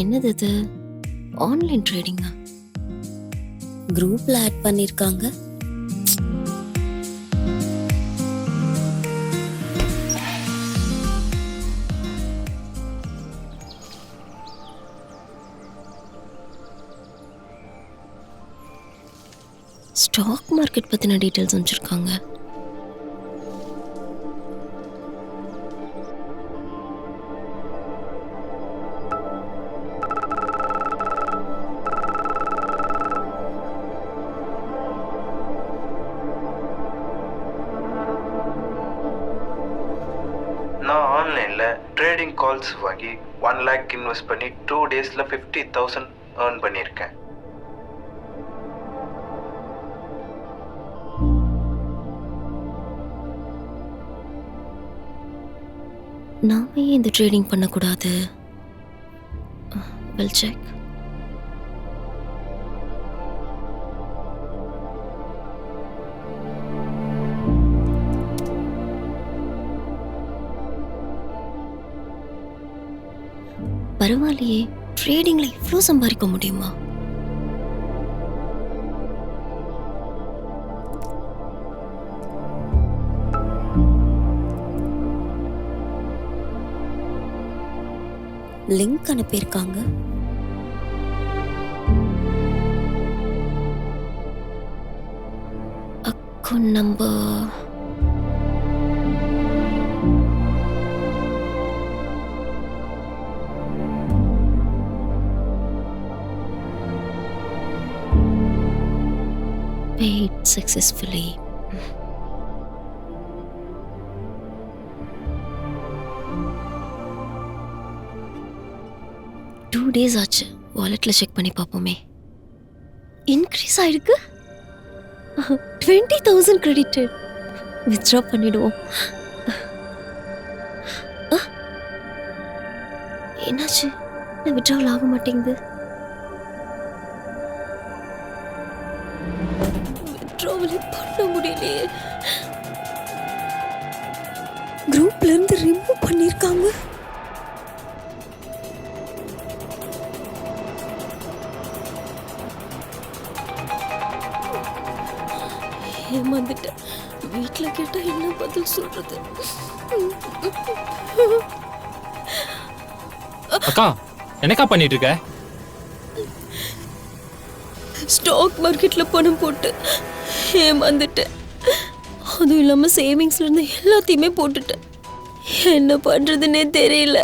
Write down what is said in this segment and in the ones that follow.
என்னது இது? ஆன்லைன் ட்ரேடிங்கா குரூப்ல ஆட் பண்ணிருக்காங்க. ஸ்டாக் மார்க்கெட் பற்றின டீட்டெயில்ஸ் அனுப்பிச்சிருக்காங்க நான் ஆன்லைனில் ட்ரேடிங் கால்ஸ் வாங்கி ஒன் லேக் இன்வெஸ்ட் பண்ணி டூ டேஸில் ஃபிஃப்டி தௌசண்ட் ஏர்ன் பண்ணியிருக்கேன். நாம ஏன் இந்த ட்ரேடிங் பண்ணக்கூடாது? வெல் செக் பரவாயில்லையே. ட்ரேடிங்ல இவ்வளோ சம்பாதிக்க முடியுமா? லிங்க் அனுப்பியிருக்காங்க. Account number successfully. Two days ஆச்சு. வாலெட்டில் செக் பண்ணி பார்ப்போமே. இன்க்ரீஸ் ஆயிருக்கு? டுவெண்ட்டி தௌசண்ட் கிரெடிட் வித்ட்ரா பண்ணிடுவோம். என்னாச்சு? நான் வித்ட்ராவல் ஆக மாட்டேங்குது. வித்ட்ராவலே பண்ண முடியலையே. குரூப்ல இருந்து ரிமூவ் பண்ணிருக்காங்க. ஏமாந்துட்டேன். வீட்டில் கேட்டால் என்ன பதில் சொல்றது? அக்கா என்னக்கா பண்ணிட்டு இருக்க ஸ்டாக் மார்க்கெட்டில் பணம் போட்டு. ஏமாந்துட்டேன் அதுவும் இல்லாமல் சேவிங்ஸ்ல இருந்து எல்லாத்தையுமே போட்டுட்டேன். என்ன பண்ணுறதுன்னே தெரியல.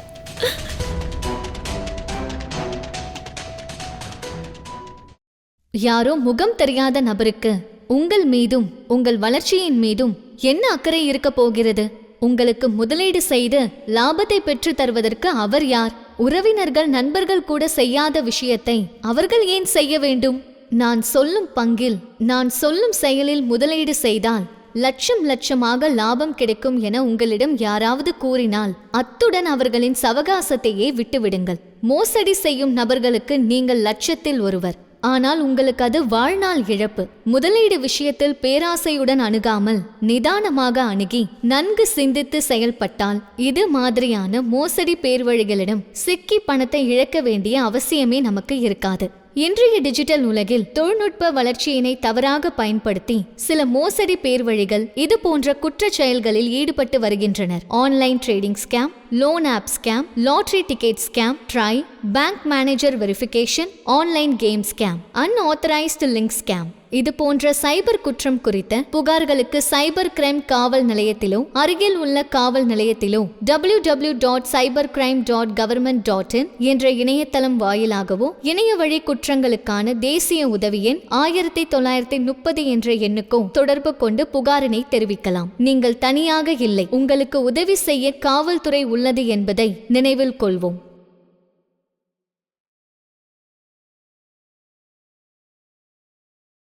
யாரோ முகம் தெரியாத நபருக்கு உங்கள் மீதும் உங்கள் வளர்ச்சியின் மீதும் என்ன அக்கறை இருக்க போகிறது? உங்களுக்கு முதலீடு செய்து லாபத்தை பெற்று தருவதற்கு அவர் யார்? உறவினர்கள் நண்பர்கள் கூட செய்யாத விஷயத்தை அவர்கள் ஏன் செய்ய வேண்டும்? நான் சொல்லும் பங்கில் நான் சொல்லும் செயலில் முதலீடு செய்தால் லட்சம் லட்சமாக லாபம் கிடைக்கும் என உங்களிடம் யாராவது கூறினால் அத்துடன் அவர்களின் சவகாசத்தையே விட்டுவிடுங்கள். மோசடி செய்யும் நபர்களுக்கு நீங்கள் லட்சத்தில் ஒருவர். ஆனால் உங்களுக்கு அது வாழ்நாள் இழப்பு. முதலீடு விஷயத்தில் பேராசையுடன் அணுகாமல் நிதானமாக அணுகி நன்கு சிந்தித்து செயல்பட்டால் இது மாதிரியான மோசடி பேர்வழிகளிடம் சிக்கி பணத்தை இழக்க வேண்டிய அவசியமே நமக்கு இருக்காது. இன்றைய டிஜிட்டல் உலகில் தொழில்நுட்ப வளர்ச்சியினை தவறாக பயன்படுத்தி சில மோசடி பேர்வழிகள் இது போன்ற குற்ற செயல்களில் ஈடுபட்டு வருகின்றனர். Online trading scam loan app scam lottery ticket scam try bank manager verification online game scam unauthorised link scam இது போன்ற சைபர் குற்றம் குறித்த புகார்களுக்கு சைபர் கிரைம் காவல் நிலையத்திலோ அருகில் உள்ள காவல் நிலையத்திலோ W W dot cyber crime dot government dot in என்ற இணையதளம் வாயிலாகவோ இணைய வழி குற்றங்களுக்கான தேசிய உதவி எண் ஆயிரத்தி தொள்ளாயிரத்தி முப்பது என்ற எண்ணுக்கோ தொடர்பு கொண்டு புகாரினை தெரிவிக்கலாம். நீங்கள் தனியாக இல்லை. உங்களுக்கு உதவி செய்ய காவல்துறை உள்ளது என்பதை நினைவில் கொள்வோம்.